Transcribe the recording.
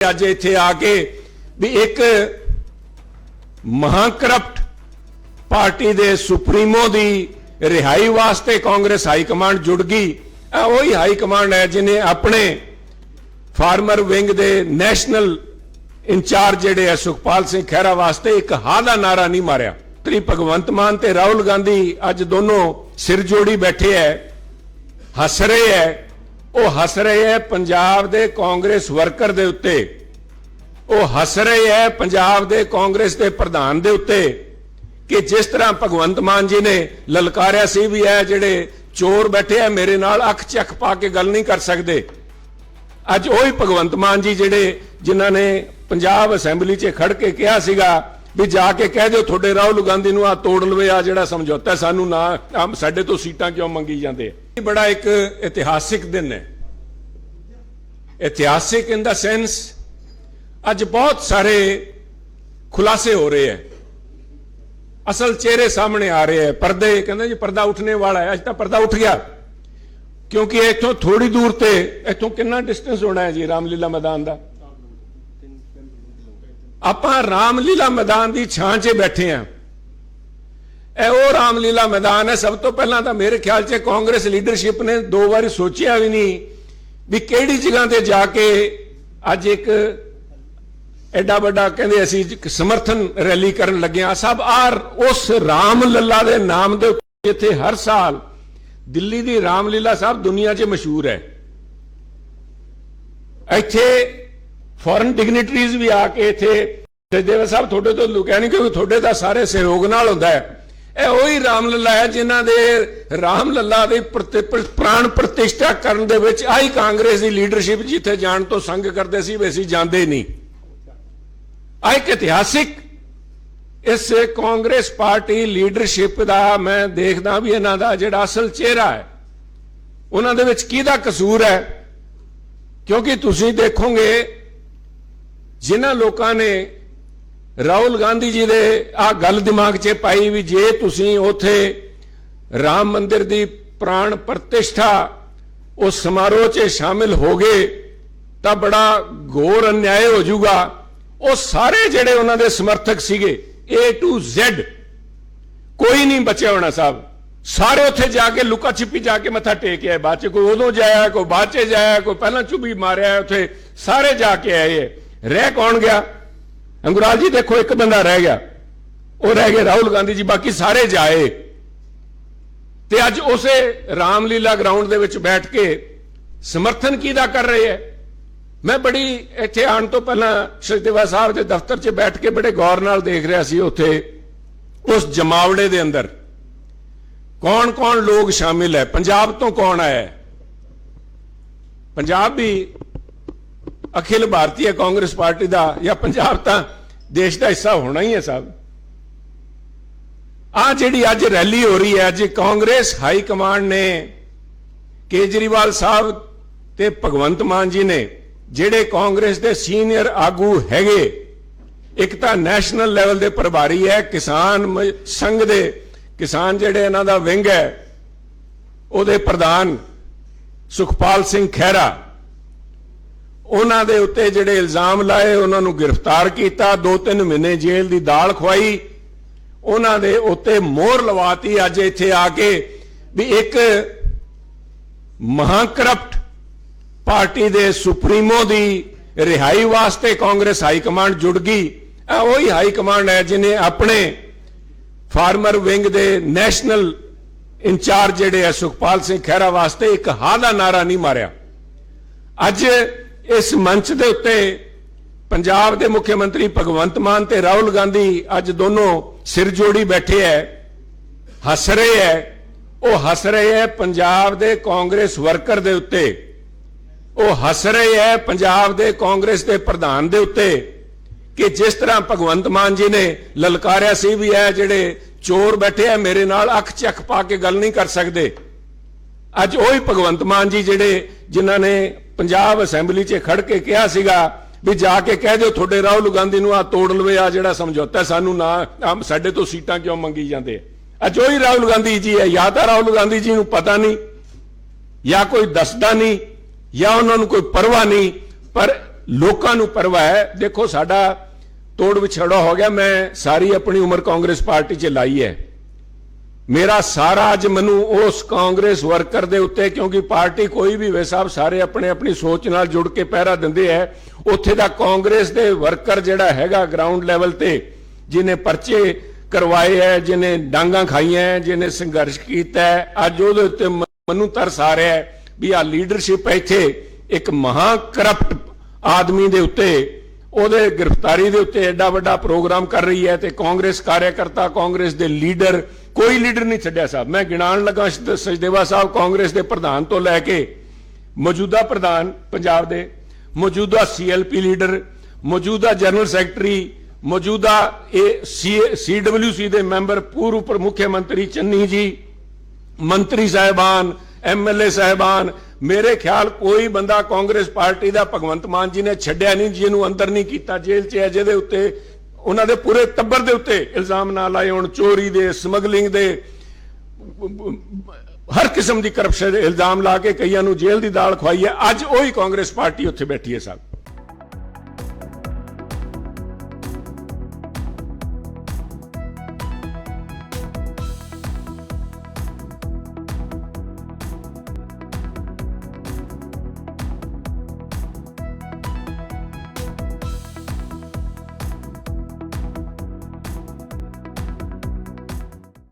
ਅੱਜ ਇੱਥੇ ਆ ਕੇ ਵੀ ਇੱਕ ਮਹਾਕਰਪਟ ਪਾਰਟੀ ਦੇ ਸੁਪਰੀਮੋ ਦੀ ਰਿਹਾਈ ਵਾਸਤੇ ਕਾਂਗਰਸ ਹਾਈ ਕਮਾਂਡ ਜੁੜ ਗਈ। ਇਹ ਉਹੀ ਹਾਈ ਕਮਾਂਡ ਹੈ ਜਿਨੇ ਆਪਣੇ ਫਾਰਮਰ ਵਿੰਗ ਦੇ ਨੈਸ਼ਨਲ ਇੰਚਾਰਜ ਜਿਹੜੇ ਹੈ ਸੁਖਪਾਲ ਸਿੰਘ ਖਹਿਰਾ ਵਾਸਤੇ ਇੱਕ ਹਾਂ ਦਾ ਨਾਰਾ ਨਹੀਂ ਮਾਰਿਆ। ਤਰੀ ਭਗਵੰਤ ਮਾਨ ਤੇ ਰਾਹੁਲ ਗਾਂਧੀ ਅੱਜ ਦੋਨੋਂ ਸਿਰ ਜੋੜੀ ਬੈਠੇ ਹੈ ਹੱਸ ਰਹੇ ਹੈ ਉਹ ਹੱਸ ਰਹੇ ਹੈ ਪੰਜਾਬ ਦੇ ਕਾਂਗਰਸ ਵਰਕਰ ਦੇ ਉੱਤੇ। ਉਹ ਹੱਸ ਰਹੇ ਹੈ ਪੰਜਾਬ ਦੇ ਕਾਂਗਰਸ ਦੇ ਪ੍ਰਧਾਨ ਦੇ ਉੱਤੇ ਕਿ ਜਿਸ ਤਰ੍ਹਾਂ ਭਗਵੰਤ ਮਾਨ ਜੀ ਨੇ ਲਲਕਾਰਿਆ ਸੀ ਵੀ ਇਹ ਜਿਹੜੇ ਚੋਰ ਬੈਠੇ ਆ ਮੇਰੇ ਨਾਲ ਅੱਖ ਚੱਕ ਪਾ ਕੇ ਗੱਲ ਨਹੀਂ ਕਰ ਸਕਦੇ। ਅੱਜ ਉਹੀ ਭਗਵੰਤ ਮਾਨ ਜੀ ਜਿਹੜੇ ਜਿਨ੍ਹਾਂ ਨੇ ਪੰਜਾਬ ਅਸੈਂਬਲੀ 'ਚ ਖੜ ਕੇ ਕਿਹਾ ਸੀਗਾ ਵੀ ਜਾ ਕੇ ਕਹਿ ਦਿਓ ਤੁਹਾਡੇ ਰਾਹੁਲ ਗਾਂਧੀ ਨੂੰ ਆ ਤੋੜ ਲਵੇ ਆ ਜਿਹੜਾ ਸਮਝੌਤਾ ਸਾਨੂੰ ਨਾ ਸਾਡੇ ਤੋਂ ਸੀਟਾਂ ਕਿਉਂ ਮੰਗੀ ਜਾਂਦੇ ਆ? ਬੜਾ ਇੱਕ ਇਤਿਹਾਸਿਕ ਦਿਨ ਹੈ। ਇਤਿਹਾਸਿਕ ਇਨ ਦਾ ਸੈਂਸ ਅੱਜ ਬਹੁਤ ਸਾਰੇ ਖੁਲਾਸੇ ਹੋ ਰਹੇ ਹੈ। ਅਸਲ ਚਿਹਰੇ ਸਾਹਮਣੇ ਆ ਰਹੇ ਹੈ। ਪਰਦੇ ਕਹਿੰਦੇ ਜੀ, ਪਰਦਾ ਉੱਠਣੇ ਵਾਲਾ ਹੈ। ਅੱਜ ਤਾਂ ਪਰਦਾ ਉੱਠ ਗਿਆ। ਕਿਉਂਕਿ ਇੱਥੋਂ ਥੋੜੀ ਦੂਰ ਤੇ ਇੱਥੋਂ ਕਿੰਨਾ ਡਿਸਟੈਂਸ ਹੋਣਾ ਹੈ ਜੀ ਰਾਮਲੀਲਾ ਮੈਦਾਨ ਦਾ? ਆਪਾਂ ਰਾਮਲੀਲਾ ਮੈਦਾਨ ਦੀ ਛਾਂ 'ਚ ਬੈਠੇ ਆਂ ਇਹ ਉਹ ਰਾਮਲੀਲਾ ਮੈਦਾਨ ਹੈ। ਸਭ ਤੋਂ ਪਹਿਲਾਂ ਤਾਂ ਮੇਰੇ ਖਿਆਲ 'ਚ ਕਾਂਗਰਸ ਲੀਡਰਸ਼ਿਪ ਨੇ ਦੋ ਵਾਰੀ ਸੋਚਿਆ ਵੀ ਨਹੀਂ ਵੀ ਕਿਹੜੀ ਜਗ੍ਹਾ ਤੇ ਜਾ ਕੇ ਅੱਜ ਇੱਕ ਐਡਾ ਵੱਡਾ ਕਹਿੰਦੇ ਅਸੀਂ ਸਮਰਥਨ ਰੈਲੀ ਕਰਨ ਲੱਗੇ ਆ ਸਭ ਆਰ ਉਸ ਰਾਮ ਲੱਲਾ ਦੇ ਨਾਮ ਦੇ ਉੱਤੇ ਜਿੱਥੇ ਹਰ ਸਾਲ ਦਿੱਲੀ ਦੀ ਰਾਮ ਲੀਲਾ ਸਾਹਿਬ ਦੁਨੀਆ 'ਚ ਮਸ਼ਹੂਰ ਹੈ। ਇੱਥੇ ਫੋਰਨ ਡਿਗਨਿਟਰੀਜ਼ ਵੀ ਆ ਕੇ ਇੱਥੇ ਸਚਦੇਵ ਸਾਹਿਬ ਤੁਹਾਡੇ ਤੋਂ ਲੁਕਿਆ ਨਹੀਂ ਕਿਉਂਕਿ ਤੁਹਾਡੇ ਦਾ ਸਾਰੇ ਸਹਿਯੋਗ ਨਾਲ ਹੁੰਦਾ ਹੈ। ਇਹ ਉਹੀ ਰਾਮ ਲੱਲਾ ਹੈ ਜਿਨ੍ਹਾਂ ਦੇ ਰਾਮ ਲੱਲਾ ਦੀ ਪ੍ਰਤੀ- ਪ੍ਰਾਣ ਪ੍ਰਤਿਸ਼ਠਾ ਕਰਨ ਦੇ ਵਿੱਚ ਆਹੀ ਕਾਂਗਰਸ ਦੀ ਲੀਡਰਸ਼ਿਪ ਜਿੱਥੇ ਜਾਣ ਤੋਂ ਸੰਗ ਕਰਦੇ ਸੀ, ਵੀ ਅਸੀਂ ਜਾਂਦੇ ਨਹੀਂ। ਆ ਇੱਕ ਇਤਿਹਾਸਿਕ ਇਸ ਕਾਂਗਰਸ ਪਾਰਟੀ ਲੀਡਰਸ਼ਿਪ ਦਾ ਮੈਂ ਦੇਖਦਾ ਵੀ ਇਹਨਾਂ ਦਾ ਜਿਹੜਾ ਅਸਲ ਚਿਹਰਾ ਹੈ, ਉਹਨਾਂ ਦੇ ਵਿੱਚ ਕਿਹਦਾ ਕਸੂਰ ਹੈ? ਕਿਉਂਕਿ ਤੁਸੀਂ ਦੇਖੋਗੇ, ਜਿਨ੍ਹਾਂ ਲੋਕਾਂ ਨੇ ਰਾਹੁਲ ਗਾਂਧੀ ਜੀ ਦੇ ਆ ਗੱਲ ਦਿਮਾਗ 'ਚ ਪਾਈ ਵੀ ਜੇ ਤੁਸੀਂ ਉਥੇ ਰਾਮ ਮੰਦਿਰ ਦੀ ਪ੍ਰਾਣ ਪ੍ਰਤਿਸ਼ਠਾ ਉਸ ਸਮਾਰੋਹ 'ਚ ਸ਼ਾਮਿਲ ਹੋਗੇ ਤਾਂ ਬੜਾ ਘੋਰ ਅਨਿਆਏ ਹੋ ਜਾਊਗਾ। ਉਹ ਸਾਰੇ ਜਿਹੜੇ ਉਹਨਾਂ ਦੇ ਸਮਰਥਕ ਸੀਗੇ, A to Z, ਕੋਈ ਨਹੀਂ ਬਚਿਆ ਹੋਣਾ ਸਾਹਿਬ। ਸਾਰੇ ਉੱਥੇ ਜਾ ਕੇ ਲੁਕਾ ਛਿਪੀ ਜਾ ਕੇ ਮੱਥਾ ਟੇਕ ਆਏ, ਬਾਅਦ ਚ ਕੋਈ ਉਦੋਂ ਜਾਇਆ, ਕੋਈ ਬਾਅਦ ਚ ਜਾਇਆ, ਕੋਈ ਪਹਿਲਾਂ ਚੁਬੀ ਮਾਰਿਆ ਉੱਥੇ, ਸਾਰੇ ਜਾ ਕੇ ਆਏ। ਹੈ। ਰਹਿ ਕੌਣ ਗਿਆ? ਅੰਗੁਰਾਲ ਜੀ, ਦੇਖੋ, ਇੱਕ ਬੰਦਾ ਰਹਿ ਗਿਆ। ਉਹ ਰਹਿ ਗਏ ਰਾਹੁਲ ਗਾਂਧੀ ਜੀ, ਬਾਕੀ ਸਾਰੇ ਜਾਏ। ਤੇ ਅੱਜ ਉਸੇ ਰਾਮਲੀਲਾ ਗਰਾਊਂਡ ਦੇ ਵਿੱਚ ਬੈਠ ਕੇ ਸਮਰਥਨ ਕਿਹਦਾ ਕਰ ਰਹੇ ਹੈ? ਮੈਂ ਬੜੀ ਇੱਥੇ ਆਉਣ ਤੋਂ ਪਹਿਲਾਂ ਸ਼੍ਰੀਦੇਵਾ ਸਾਹਿਬ ਦੇ ਦਫ਼ਤਰ 'ਚ ਬੈਠ ਕੇ ਬੜੇ ਗੌਰ ਨਾਲ ਦੇਖ ਰਿਹਾ ਸੀ ਉੱਥੇ, ਉਸ ਜਮਾਵੜੇ ਦੇ ਅੰਦਰ। ਕੌਣ-ਕੌਣ ਲੋਕ ਸ਼ਾਮਿਲ ਹੈ? ਪੰਜਾਬ ਤੋਂ ਕੌਣ ਆਇਆ ਪੰਜਾਬ ਵੀ ਅਖਿਲ ਭਾਰਤੀ ਕਾਂਗਰਸ ਪਾਰਟੀ ਦਾ ਜਾਂ ਪੰਜਾਬ ਤਾਂ ਦੇਸ਼ ਦਾ ਹਿੱਸਾ ਹੋਣਾ ਹੀ ਹੈ ਸਾਹਿਬ ਆ ਜਿਹੜੀ ਅੱਜ ਰੈਲੀ ਹੋ ਰਹੀ ਹੈ, ਅੱਜ ਕਾਂਗਰਸ ਹਾਈ ਕਮਾਂਡ ਨੇ ਕੇਜਰੀਵਾਲ ਸਾਹਿਬ ਤੇ ਭਗਵੰਤ ਮਾਨ ਜੀ ਨੇ, ਜਿਹੜੇ ਕਾਂਗਰਸ ਦੇ ਸੀਨੀਅਰ ਆਗੂ ਹੈਗੇ, ਇੱਕ ਤਾਂ ਨੈਸ਼ਨਲ ਲੈਵਲ ਦੇ ਪ੍ਰਭਾਰੀ ਹੈ, ਕਿਸਾਨ ਸੰਘ ਦੇ ਕਿਸਾਨ ਜਿਹੜੇ ਇਹਨਾਂ ਦਾ ਵਿੰਗ ਹੈ, ਉਹਦੇ ਪ੍ਰਧਾਨ ਸੁਖਪਾਲ ਸਿੰਘ ਖਹਿਰਾ ਉਹਨਾਂ ਦੇ ਉੱਤੇ ਜਿਹੜੇ ਇਲਜ਼ਾਮ ਲਾਏ, ਉਹਨਾਂ ਨੂੰ ਗ੍ਰਿਫਤਾਰ ਕੀਤਾ ਦੋ ਤਿੰਨ ਮਹੀਨੇ ਜੇਲ੍ਹ ਦੀ ਦਾਲ ਖਵਾਈ ਉਹਨਾਂ ਦੇ ਉੱਤੇ ਮੋਹਰ ਲਵਾਤੀ। ਅੱਜ ਇੱਥੇ ਆ ਕੇ ਵੀ ਇੱਕ ਮਹਾਕਰਪਟ ਪਾਰਟੀ ਦੇ ਸੁਪਰੀਮੋ ਦੀ ਰਿਹਾਈ ਵਾਸਤੇ ਕਾਂਗਰਸ ਹਾਈ ਕਮਾਂਡ ਜੁੜ ਗਈ। ਇਹ ਉਹੀ ਹਾਈ ਕਮਾਂਡ ਹੈ ਜਿਨੇ ਆਪਣੇ ਫਾਰਮਰ ਵਿੰਗ ਦੇ ਨੈਸ਼ਨਲ ਇੰਚਾਰਜ ਜਿਹੜੇ ਆ ਸੁਖਪਾਲ ਸਿੰਘ ਖਹਿਰਾ ਵਾਸਤੇ ਇੱਕ ਹਾਂ ਦਾ ਨਾਰਾ ਨਹੀਂ ਮਾਰਿਆ। ਅੱਜ ਇਸ ਮੰਚ ਦੇ ਉੱਤੇ ਪੰਜਾਬ ਦੇ ਮੁੱਖ ਮੰਤਰੀ ਭਗਵੰਤ ਮਾਨ ਤੇ ਰਾਹੁਲ ਗਾਂਧੀ ਅੱਜ ਦੋਨੋਂ ਸਿਰ ਜੋੜੀ ਬੈਠੇ ਹੈ ਹੱਸ ਰਹੇ ਹੈ ਉਹ ਹੱਸ ਰਹੇ ਹੈ ਪੰਜਾਬ ਦੇ ਕਾਂਗਰਸ ਵਰਕਰ ਦੇ ਉੱਤੇ। ਉਹ ਹੱਸ ਰਹੇ ਹੈ ਪੰਜਾਬ ਦੇ ਕਾਂਗਰਸ ਦੇ ਪ੍ਰਧਾਨ ਦੇ ਉੱਤੇ ਕਿ ਜਿਸ ਤਰ੍ਹਾਂ ਭਗਵੰਤ ਮਾਨ ਜੀ ਨੇ ਲਲਕਾਰਿਆ ਸੀ ਵੀ ਇਹ ਜਿਹੜੇ ਚੋਰ ਬੈਠੇ ਆ ਮੇਰੇ ਨਾਲ ਅੱਖ ਚੱਕ ਪਾ ਕੇ ਗੱਲ ਨਹੀਂ ਕਰ ਸਕਦੇ। ਅੱਜ ਉਹੀ ਭਗਵੰਤ ਮਾਨ ਜੀ ਜਿਹੜੇ ਜਿਨ੍ਹਾਂ ਨੇ ਪੰਜਾਬ ਅਸੈਂਬਲੀ 'ਚ ਖੜ ਕੇ ਕਿਹਾ ਸੀਗਾ ਵੀ ਜਾ ਕੇ ਕਹਿ ਦਿਓ ਤੁਹਾਡੇ ਰਾਹੁਲ ਗਾਂਧੀ ਨੂੰ ਆ ਤੋੜ ਲਵੇ ਆ ਜਿਹੜਾ ਸਮਝੌਤਾ ਸਾਨੂੰ ਨਾ ਸਾਡੇ ਤੋਂ ਸੀਟਾਂ ਕਿਉਂ ਮੰਗੀ ਜਾਂਦੇ ਆ? ਅੱਜ ਉਹੀ ਰਾਹੁਲ ਗਾਂਧੀ ਜੀ ਹੈ, ਜਾਂ ਤਾਂ ਰਾਹੁਲ ਗਾਂਧੀ ਜੀ ਨੂੰ ਪਤਾ ਨਹੀਂ, ਜਾਂ ਕੋਈ ਦੱਸਦਾ ਨਹੀਂ, ਜਾਂ ਉਹਨਾਂ ਨੂੰ ਕੋਈ ਪਰਵਾਹ ਨਹੀਂ, ਪਰ ਲੋਕਾਂ ਨੂੰ ਪਰਵਾਹ ਹੈ, ਦੇਖੋ ਸਾਡਾ ਤੋੜ ਵਿਛੜਾ ਹੋ ਗਿਆ, ਮੈਂ ਸਾਰੀ ਆਪਣੀ ਉਮਰ ਕਾਂਗਰਸ ਪਾਰਟੀ 'ਚ ਲਾਈ ਹੈ। ਮੇਰਾ ਸਾਰਾ ਅੱਜ ਮੈਨੂੰ ਉਸ ਕਾਂਗਰਸ ਵਰਕਰ ਦੇ ਉੱਤੇ ਕਿਉਂਕਿ ਪਾਰਟੀ ਕੋਈ ਵੀ ਹੋਵੇ ਸਾਹਿਬ ਸਾਰੇ ਆਪਣੇ ਆਪਣੀ ਸੋਚ ਨਾਲ ਜੁੜ ਕੇ ਪਹਿਰਾ ਦਿੰਦੇ ਐ। ਉੱਥੇ ਦਾ ਕਾਂਗਰਸ ਦੇ ਵਰਕਰ ਜਿਹੜਾ ਹੈਗਾ ਗਰਾਊਂਡ ਲੈਵਲ ਤੇ ਜਿਨੇ ਪਰਚੇ ਕਰਵਾਏ ਐ ਜਿਨੇ ਡਾਂਗਾ ਖਾਈਆਂ ਹੈ, ਜਿਨੇ ਸੰਘਰਸ਼ ਕੀਤਾ ਹੈ, ਅੱਜ ਉਹਦੇ ਉੱਤੇ ਮੈਨੂੰ ਤਰਸ ਆ ਰਿਹਾ ਵੀ ਆ ਲੀਡਰਸ਼ਿਪ ਇੱਥੇ ਇੱਕ ਮਹਾ ਕਰਪਟ ਆਦਮੀ ਦੇ ਉੱਤੇ ਉਹਦੇ ਗ੍ਰਿਫਤਾਰੀ ਦੇ ਉੱਤੇ ਐਡਾ ਵੱਡਾ ਪ੍ਰੋਗਰਾਮ ਕਰ ਰਹੀ ਹੈ ਤੇ ਕਾਂਗਰਸ ਕਾਰਿਆਕਰਤਾ ਕਾਂਗਰਸ ਦੇ ਲੀਡਰ ਕੋਈ ਲੀਡਰ ਨਹੀਂ ਛੱਡਿਆ ਸਾਹਿਬ। ਮੈਂ ਗਿਣਾਉਣ ਲੱਗਾ ਸ- ਸਾਹਿਬ ਕਾਂਗਰਸ ਦੇ ਪ੍ਰਧਾਨ ਤੋਂ ਲੈ ਕੇ ਮੌਜੂਦਾ ਪ੍ਰਧਾਨ ਪੰਜਾਬ ਦੇ, ਮੌਜੂਦਾ ਸੀਐਲਪੀ ਲੀਡਰ, ਮੌਜੂਦਾ ਜਨਰਲ ਸੈਕਟਰੀ, ਮੌਜੂਦਾ ਇਹ ਸੀਡਬਲਯੂਸੀ ਦੇ ਮੈਂਬਰ, ਪੂਰਵ ਉਪ ਮੰਤਰੀ ਚੰਨੀ ਜੀ, ਮੰਤਰੀ ਸਾਹਿਬਾਨ ਐਮਐਲਏ ਸਾਹਿਬਾਨ, ਮੇਰੇ ਖਿਆਲ ਕੋਈ ਬੰਦਾ ਕਾਂਗਰਸ ਪਾਰਟੀ ਦਾ ਭਗਵੰਤ ਮਾਨ ਜੀ ਨੇ ਛੱਡਿਆ ਨਹੀਂ, ਜਿਹਨੂੰ ਅੰਦਰ ਨਹੀਂ ਕੀਤਾ, ਜੇਲ੍ਹ 'ਚ ਹੈ, ਜਿਹਦੇ ਉੱਤੇ ਉਹਨਾਂ ਦੇ ਪੂਰੇ ਟੱਬਰ ਦੇ ਉੱਤੇ ਇਲਜ਼ਾਮ ਨਾ ਲਾਏ ਹੁਣ, ਚੋਰੀ ਦੇ, ਸਮਗਲਿੰਗ ਦੇ, ਹਰ ਕਿਸਮ ਦੀ ਕਰਪਸ਼ਨ ਦੇ ਇਲਜ਼ਾਮ ਲਾ ਕੇ ਕਈਆਂ ਨੂੰ ਜੇਲ੍ਹ ਦੀ ਦਾਲ ਖਵਾਈ ਹੈ। ਅੱਜ ਉਹੀ ਕਾਂਗਰਸ ਪਾਰਟੀ ਉੱਥੇ ਬੈਠੀ ਹੈ ਸਾਹਿਬ।